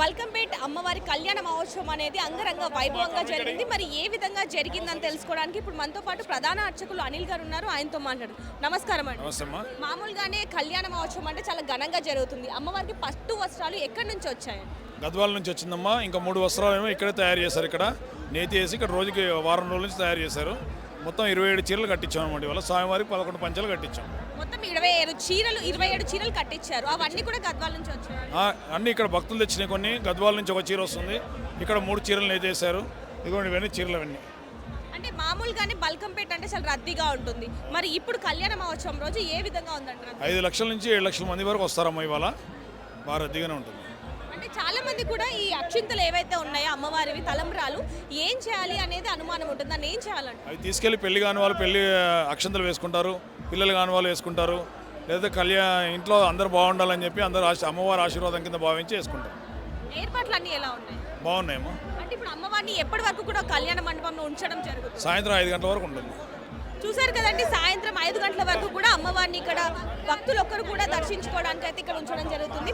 బల్కంపేట్ అమ్మవారి కళ్యాణ మహోత్సవం అనేది అంగరంగ వైభవంగా జరిగింది. మరి ఏ విధంగా జరిగిందని తెలుసుకోవడానికి ఇప్పుడు మనతో పాటు ప్రధాన అర్చకులు అనిల్ గారు ఉన్నారు. ఆయనతో మాట్లాడు నమస్కారం అండి. మామూలుగానే కళ్యాణ మహోత్సవం అంటే చాలా ఘనంగా జరుగుతుంది. అమ్మవారికి పట్టు వస్త్రాలు ఎక్కడి నుంచి వచ్చాయండి గద్వాల నుంచి వచ్చిందమ్మా. ఇంకా మూడు వస్త్రాలు ఏమో ఇక్కడే తయారు చేశారు ఇక్కడ. నేతి వేసి ఇక్కడ రోజుకి వారం రోజుల నుంచి తయారు చేశారు. మొత్తం ఇరవై ఏడు చీరలు కట్టించాం అనమాట ఇవాళ. స్వామివారికి పదకొండు పంచలు కట్టించాం. మొత్తం ఇరవై ఏడు చీరలు ఇరవై ఏడు చీరలు కట్టించారు. అవన్నీ కూడా గద్వాల నుంచి వచ్చాయి? ఆ, అన్నీ ఇక్కడ భక్తులు తెచ్చినాయి కొన్ని. గద్వాల నుంచి ఒక చీర వస్తుంది. ఇక్కడ మూడు చీరలు వేశారు ఇదిగోండి ఇవన్నీ చీరలు అవన్నీ. అంటే మామూలుగానే బల్కంపేట అంటే చాలా రద్దీగా ఉంటుంది. మరి ఇప్పుడు కళ్యాణ మహోత్సవం రోజు ఏ విధంగా ఉందండి రద్దీ? ఐదు లక్షల నుంచి ఏడు లక్షల మంది వరకు వస్తారమ్మా ఇవాళ. బాగా రద్దీగానే ఉంటుంది. అంటే చాలా మంది కూడా ఈ అక్షింతలు ఏవైతే ఉన్నాయో అమ్మవారివి తలంబ్రాలు ఏం చేయాలి అనేది అనుమానం ఉంటుంది. దాన్ని ఏం చేయాలంటే అవి తీసుకెళ్ళి పెళ్ళి కాని వాళ్ళు పెళ్ళి అక్షంతలు వేసుకుంటారు. పిల్లలు కాని వాళ్ళు వేసుకుంటారు. లేదా కళ్యాణ ఇంట్లో అందరూ బాగుండాలని చెప్పి అందరూ ఆశ అమ్మవారి ఆశీర్వాదం కింద భావించి వేసుకుంటారు. ఏర్పాట్లు అన్నీ ఎలా ఉన్నాయి? బాగున్నాయమ్మా. అంటే ఇప్పుడు అమ్మవారిని ఎప్పటి వరకు కూడా కళ్యాణ మండపంలో ఉంచడం జరుగుతుంది? సాయంత్రం ఐదు గంటల వరకు ఉంటుంది. చూసారు కదండి సాయంత్రం ఐదు గంటల వరకు కూడా అమ్మవారిని ఇక్కడ భక్తులు ఒక్కరు కూడా దర్శించుకోవడానికి అయితే ఇక్కడ ఉంచడం జరుగుతుంది.